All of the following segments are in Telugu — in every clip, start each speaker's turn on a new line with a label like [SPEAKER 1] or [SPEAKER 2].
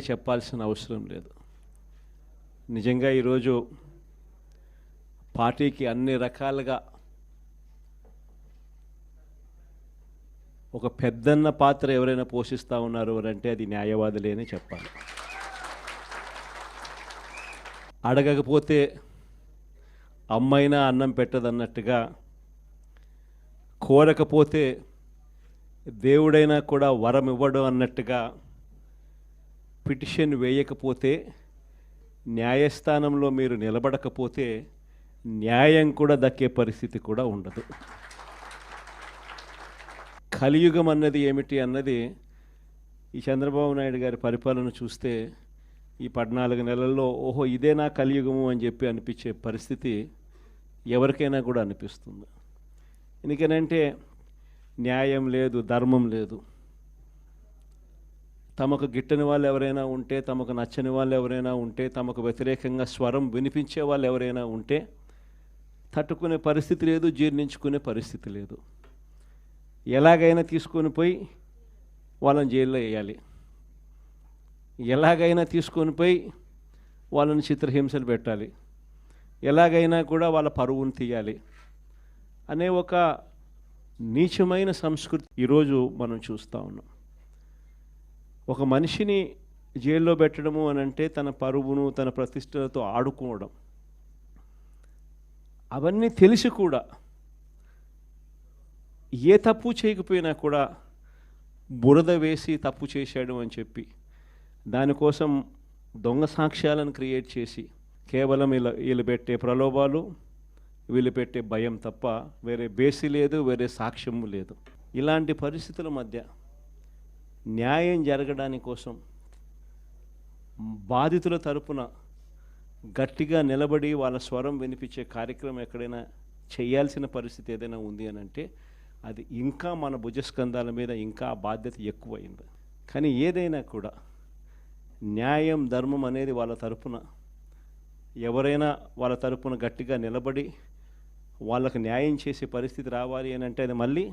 [SPEAKER 1] నేను చెప్పాల్సిన అవసరం లేదు. నిజంగా ఈరోజు పార్టీకి అన్ని రకాలుగా ఒక పెద్దన్న పాత్ర ఎవరైనా పోషిస్తూ ఉన్నారు అంటే అది న్యాయవాదులేనే చెప్పాలి. అడగకపోతే అమ్మైనా అన్నం పెట్టదన్నట్టుగా కోరకపోతే దేవుడైనా కూడా వరం ఇవ్వడం అన్నట్టుగా పిటిషన్ వేయకపోతే న్యాయస్థానంలో మీరు నిలబడకపోతే న్యాయం కూడా దక్కే పరిస్థితి కూడా ఉండదు. కలియుగం అన్నది ఏమిటి అన్నది ఈ చంద్రబాబు నాయుడు గారి పరిపాలన చూస్తే ఈ పద్నాలుగు నెలల్లో ఓహో ఇదేనా కలియుగము అని చెప్పి అనిపించే పరిస్థితి ఎవరికైనా కూడా అనిపిస్తుంది. ఎందుకనంటే న్యాయం లేదు ధర్మం లేదు. తమకు గిట్టని వాళ్ళు ఎవరైనా ఉంటే తమకు నచ్చని వాళ్ళు ఎవరైనా ఉంటే తమకు వ్యతిరేకంగా స్వరం వినిపించే వాళ్ళు ఎవరైనా ఉంటే తట్టుకునే పరిస్థితి లేదు జీర్ణించుకునే పరిస్థితి లేదు. ఎలాగైనా తీసుకొని పోయి వాళ్ళని జైల్లో వేయాలి. ఎలాగైనా తీసుకొని పోయి వాళ్ళని చిత్రహింసలు పెట్టాలి. ఎలాగైనా కూడా వాళ్ళ పరువును తీయాలి. అనే ఒక నీచమైన సంస్కృతి ఈరోజు మనం చూస్తూ ఉన్నాం. ఒక మనిషిని జైల్లో పెట్టడము అని అంటే తన పరువును తన ప్రతిష్టలతో ఆడుకోవడం. అవన్నీ తెలిసి కూడా ఏ తప్పు చేయకపోయినా కూడా బురద వేసి తప్పు చేశాడు అని చెప్పి దానికోసం దొంగ సాక్ష్యాలను క్రియేట్ చేసి కేవలం వీళ్ళ వీళ్ళు పెట్టే ప్రలోభాలు వీళ్ళు పెట్టే భయం తప్ప వేరే బేసి లేదు వేరే సాక్ష్యము లేదు. ఇలాంటి పరిస్థితుల మధ్య న్యాయం జరగడానికి కోసం బాధితుల తరపున గట్టిగా నిలబడి వాళ్ళ స్వరం వినిపించే కార్యక్రమం ఎక్కడైనా చేయాల్సిన పరిస్థితి ఏదైనా ఉంది అని అంటే అది ఇంకా మన భుజస్కంధాల మీద ఇంకా బాధ్యత ఎక్కువైంది. కానీ ఏదైనా కూడా న్యాయం ధర్మం అనేది వాళ్ళ తరపున ఎవరైనా వాళ్ళ తరపున గట్టిగా నిలబడి వాళ్ళకు న్యాయం చేసే పరిస్థితి రావాలి అని అంటే అది మళ్ళీ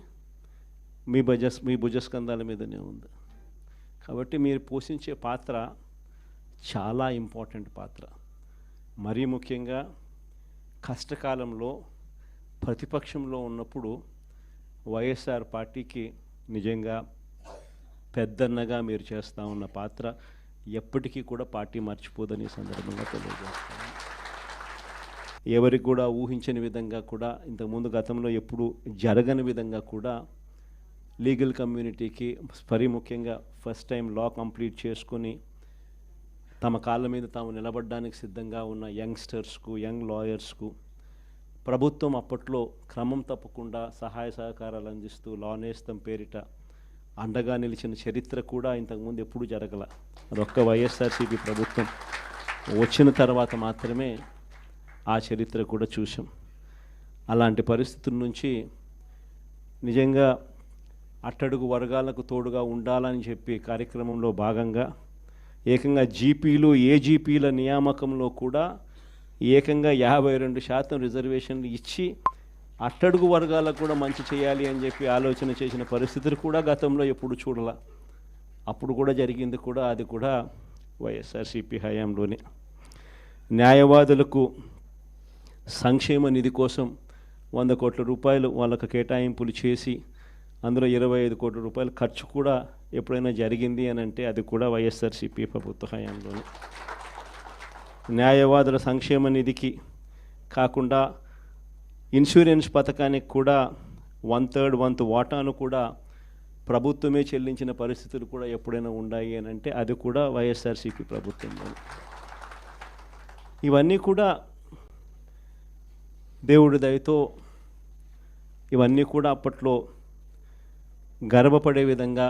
[SPEAKER 1] మీ భుజస్ మీ భుజస్కంధాల మీదనే ఉంది. కాబట్టి మీరు పోషించే పాత్ర చాలా ఇంపార్టెంట్ పాత్ర. మరీ ముఖ్యంగా కష్టకాలంలో ప్రతిపక్షంలో ఉన్నప్పుడు వైఎస్ఆర్ పార్టీకి నిజంగా పెద్దన్నగా మీరు చేస్తూ ఉన్న పాత్ర ఎప్పటికీ కూడా పార్టీ మర్చిపోదని సందర్భంగా తెలియజేస్తాను. ఎవరికి కూడా ఊహించని విధంగా కూడా ఇంతకుముందు గతంలో ఎప్పుడు జరగని విధంగా కూడా లీగల్ కమ్యూనిటీకి మరీ ముఖ్యంగా ఫస్ట్ టైం లా కంప్లీట్ చేసుకొని తమ కాళ్ళ మీద తాము నిలబడడానికి సిద్ధంగా ఉన్న యంగ్స్టర్స్కు యంగ్ లాయర్స్కు ప్రభుత్వం అప్పట్లో క్రమం తప్పకుండా సహాయ సహకారాలు అందిస్తూ లా నేస్తం పేరిట అండగా నిలిచిన చరిత్ర కూడా ఇంతకుముందు ఎప్పుడూ జరగల. అదొక్క వైఎస్ఆర్సీపీ ప్రభుత్వం వచ్చిన తర్వాత మాత్రమే ఆ చరిత్ర కూడా చూసాం అలాంటి పరిస్థితుల నుంచి నిజంగా అట్టడుగు వర్గాలకు తోడుగా ఉండాలని చెప్పి కార్యక్రమంలో భాగంగా ఏకంగా జీపీలు ఏజీపీల నియామకంలో కూడా ఏకంగా యాభై రెండు శాతం రిజర్వేషన్లు ఇచ్చి అట్టడుగు వర్గాలకు కూడా మంచి చేయాలి అని చెప్పి ఆలోచన చేసిన పరిస్థితులు కూడా గతంలో ఎప్పుడు చూడాల. అప్పుడు కూడా జరిగింది కూడా అది కూడా వైఎస్ఆర్సీపీ హయాంలోనే. న్యాయవాదులకు సంక్షేమ నిధి కోసం వంద కోట్ల రూపాయలు వాళ్ళకు కేటాయింపులు చేసి అందులో ఇరవై ఐదు కోట్ల రూపాయలు ఖర్చు కూడా ఎప్పుడైనా జరిగింది అని అంటే అది కూడా వైఎస్ఆర్సీపీ ప్రభుత్వ హయాంలోనే న్యాయవాదుల సంక్షేమ నిధికి కాకుండా ఇన్సూరెన్స్ పథకానికి కూడా వన్ థర్డ్ వంతు వాటాను కూడా ప్రభుత్వమే చెల్లించిన పరిస్థితులు కూడా ఎప్పుడైనా ఉన్నాయి అని అంటే అది కూడా వైఎస్ఆర్సీపీ ప్రభుత్వంలో ఇవన్నీ కూడా దేవుడి దయతో ఇవన్నీ కూడా అప్పట్లో గర్వపడే విధంగా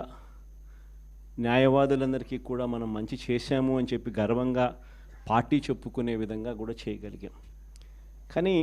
[SPEAKER 1] న్యాయవాదులందరికీ కూడా మనం మంచి చేశాము అని చెప్పి గర్వంగా పార్టీ చెప్పుకునే విధంగా కూడా చేయగలిగాం. కానీ